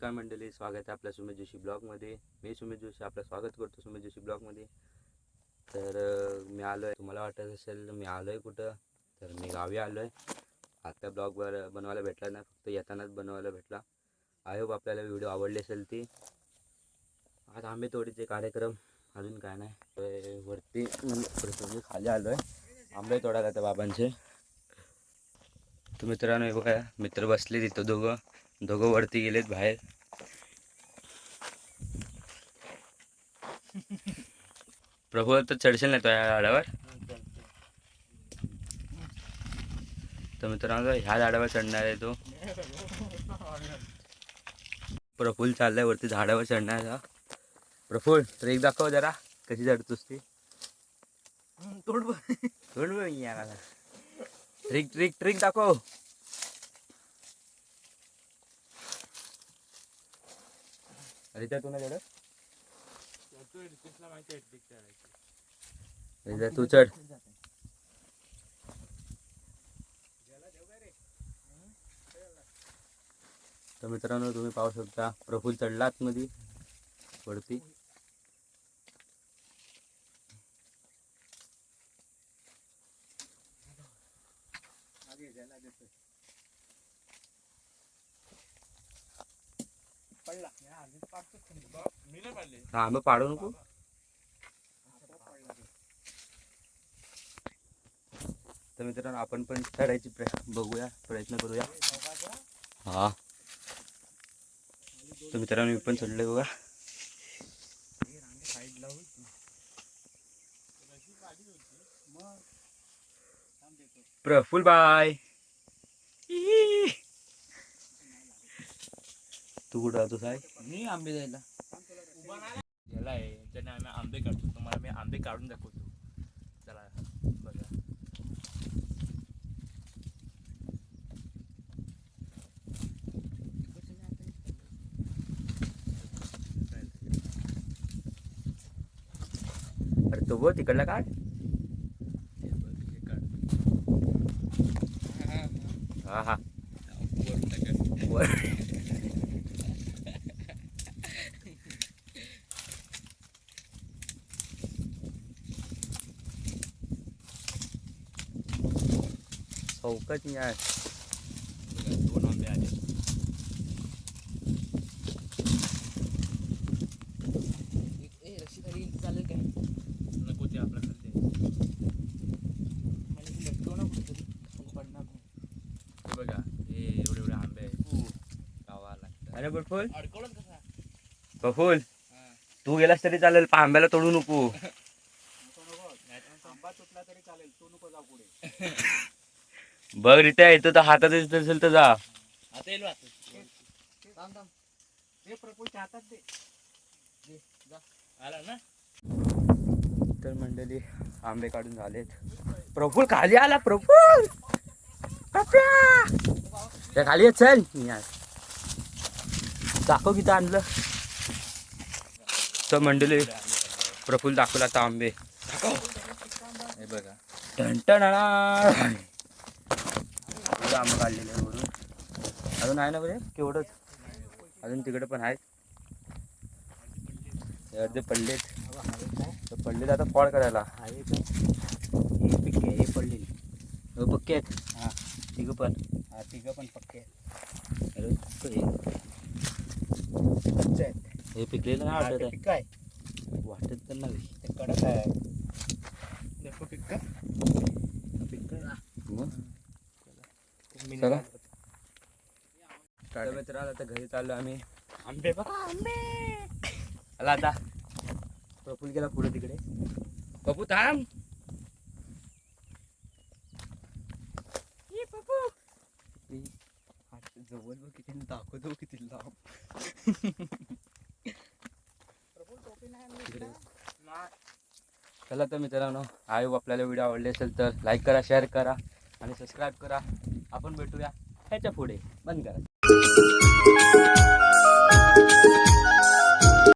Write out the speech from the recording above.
स्वागत आहे आपल्या सुमेश जोशी ब्लॉगमध्ये. मी सुमेश जोशी आपलं स्वागत करतो सुमेश जोशी ब्लॉगमध्ये. तर मी आलो आहे तुम्हाला वाटत असेल मी आलो आहे कुठं? तर मी गावी आलो आहे आता ब्लॉगवर बनवायला भेटला नाही फक्त येतानाच बनवायला भेटला. आय होप आपल्याला व्हिडिओ आवडले असेल ती. आज आंबे तोडीचे कार्यक्रम अजून काय नाही. वरती म्हणजे खाली आलो आहे आंबे तोडायला त्या बाबांचे. तर मित्रांनो हे बघा मित्र बसले तिथं दोघं. दोघं वरती गेलेत बाहेर. प्रभू तर चढशील नाही तो या झाडावर? तर मित्रांनो ह्या झाडावर चढणार आहे तो. प्रफुल चाललाय वरती झाडावर चढणार हा. प्रफुल ट्रेक दाखव जरा कशी चढतोस ती? तोड बघ. याला ट्रिक ट्रिक ट्रिक दाखव. अरे तू ना चढ तू चढ. तर मित्रांनो तुम्ही पाहू शकता प्रफुल चढला मध्ये वरती. पडला या आधीच पाडतो खाली. मी नाही पाडले हा आंबे पाडू नको. तर मित्रांनो आपण पण चढायची बघूया प्रयत्न करूया. हा तर मित्रांनो मी पण चढलोय बघा. मग. प्रफुल बाय तू कुठं राहतो साय? मी आंबे द्यायला. याला आहे त्याने आम्ही आंबे काढतो. तुम्हाला मी आंबे काढून दाखवतो. चला बघा. अरे तो बघ तिकडला काढ. हे हे. हा हा. वर. चौकच यार बघा, दोन आंबे आले. चालेल काय? नको ते आपल्या खाली मला ती लटकव ना कुठेतरी. मग पडणार नाही. हे बघा हे एवढे एवढे आंबे आहे गावा लागतात. अरे प्रफुल अडकवलंच कसा हा. तू गेलास तरी चालेल पण आंब्याला तोडू नको. आंबा तुटला तरी चालेल. तू नको जाऊ पुढे. बघ रित्या येतो तर हातात येत असेल तर जा. आता येईल हातात दे. आला ना? तर मंडळी आंबे काढून झालेत. प्रफुल खाली आला प्रफुल! त्या खाली येत चल. दाखव किती आणलं. तर मंडळी प्रफुल दाखवला आता आंबे. हे बघा. टन आंबे काढलेले आहे वरून. अजून आहे ना बरे? केवढंच? अजून तिकडे पण आहेत. अर्धे पडलेत पडलेत आता फॉड करायला. आहे का हे पिके हे पडलेली. पक्के आहेत? हा. तिघं पण. हा तिघं पण पक्के आहेत. हे पिकलेलं हा, वाटत पिक्का आहे. वाटत तर नाही. ते कडक आहे. पिक्का मग? मी चला. निघालो. तर मित्रांनो आता घरी चाललो आम्ही आंबे बघा आंबे आला आता प्रफुल गेला पुढे तिकडे पप्पू थांब जवळ बघ किती दाखवतो किती लांब. का? चला तर मित्रांनो आय होप आपल्याला व्हिडिओ आवडले असेल तर लाईक करा शेअर करा आणि सबस्क्राईब करा आपण भेटूया ह्याच्या पुढे. बंद करा.